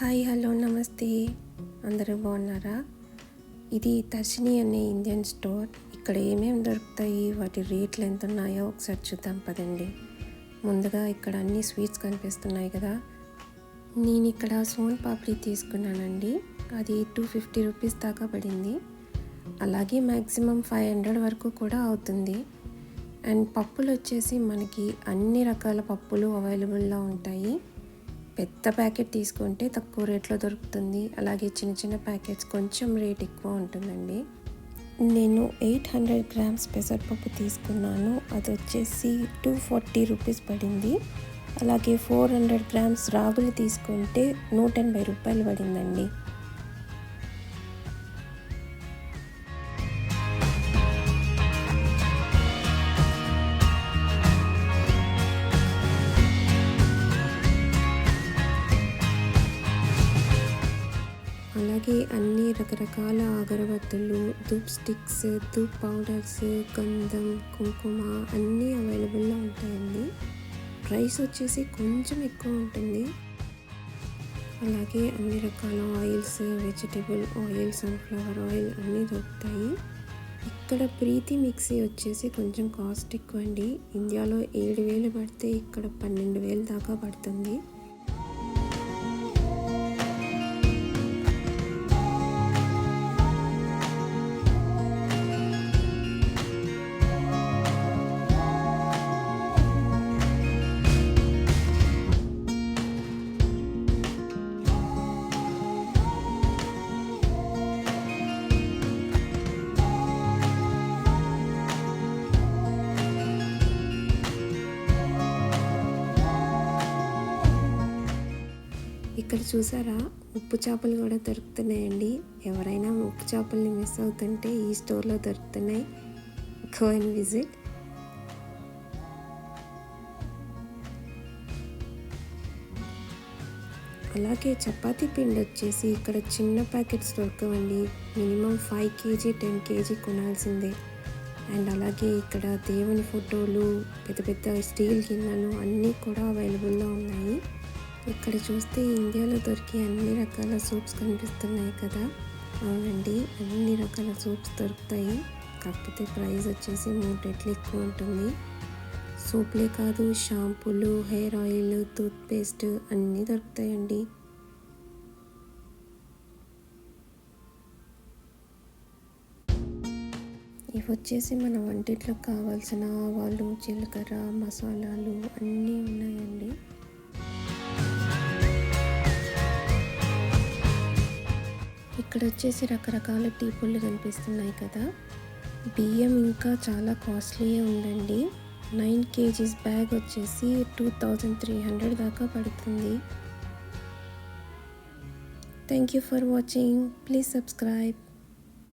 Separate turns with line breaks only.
Hi hello నమస్తే. అందరూ బాగున్నారా? ఇది తర్శిని అనే ఇండియన్ స్టోర్. ఇక్కడ ఏమేమి దొరుకుతాయి? వాటి రేట్లు ఎంత ఉన్నాయో ఒకసారి చూద్దాం పదండి. ముందుగా ఇక్కడ అన్ని స్వీట్స్ కనిపిస్తున్నాయి కదా. నేను ఇక్కడ సోన్ పాపిడి తీసుకున్నానండి. అది టూ ఫిఫ్టీ రూపీస్ దాకా పడింది. అలాగే మ్యాక్సిమం ఫైవ్ హండ్రెడ్ వరకు కూడా అవుతుంది. అండ్ పప్పులు వచ్చేసి మనకి అన్ని రకాల పప్పులు అవైలబుల్లో ఉంటాయి. పెద్ద ప్యాకెట్ తీసుకుంటే తక్కువ రేట్లో దొరుకుతుంది. అలాగే చిన్న చిన్న ప్యాకెట్స్ కొంచెం రేట్ ఎక్కువ ఉంటుందండి. నేను ఎయిట్ హండ్రెడ్ గ్రామ్స్ పెసరపప్పు తీసుకున్నాను. అది వచ్చేసి టూ ఫార్టీ రూపీస్ పడింది. అలాగే ఫోర్ హండ్రెడ్ గ్రామ్స్ రాగులు తీసుకుంటే నూట ఎనభై రూపాయలు పడిందండి. అలాగే అన్ని రకరకాల అగరబత్తులు ధూప్ స్టిక్స్ ధూప్ పౌడర్స్ గంధం కుంకుమ అన్నీ అవైలబుల్లో ఉంటాయండి. ప్రైస్ వచ్చేసి కొంచెం ఎక్కువ ఉంటుంది. అలాగే అన్ని రకాల oils vegetable oil sunflower oil అన్నీ దొరుకుతాయి. ఇక్కడ ప్రీతి మిక్సీ వచ్చేసి కొంచెం కాస్ట్ ఎక్కువ అండి ఇండియాలో ఏడు వేలు పడితే ఇక్కడ పన్నెండు వేలు దాకా పడుతుంది. ఇక్కడ చూసారా? ఉప్పు చేపలు కూడా దొరుకుతున్నాయండి. ఎవరైనా ఉప్పు చేపల్ని మిస్ అవుతుంటే ఈ స్టోర్లో దొరుకుతున్నాయి. గో అండ్ విజిట్ అలాగే చపాతీ పిండి వచ్చేసి ఇక్కడ చిన్న packets దొరకవండి. Minimum five KG ten KG కొనాల్సిందే. And అలాగే ఇక్కడ దేవుని ఫోటోలు పెద్ద పెద్ద స్టీల్ గిన్నెలు అన్నీ కూడా అవైలబుల్లో ఉన్నాయి. ఇక్కడ చూస్తే ఇండియాలో దొరికే అన్ని రకాల సూప్స్ కనిపిస్తున్నాయి కదా. అవునండి అన్ని రకాల సూప్స్ దొరుకుతాయి. కాకపోతే ప్రైస్ వచ్చేసి మూడు రెట్లు ఎక్కువ ఉంటుంది. సోప్లే కాదు షాంపూలు హెయిర్ ఆయిల్ టూత్పేస్ట్ అన్నీ దొరుకుతాయండి. ఇవి వచ్చేసి మన వంటింట్లోకి కావాల్సిన ఆవాలు జీలకర్ర మసాలాలు అన్నీ ఉన్నాయండి. ఇక్కడ వచ్చేసి రకరకాల టీ పొళ్ళు కనిపిస్తున్నాయి కదా. బియ్యం ఇంకా చాలా కాస్ట్లీయే ఉందండి. నైన్ కేజీస్ బ్యాగ్ వచ్చేసి టూ థౌజండ్ త్రీ హండ్రెడ్ దాకా పడుతుంది. Thank you for watching. Please subscribe.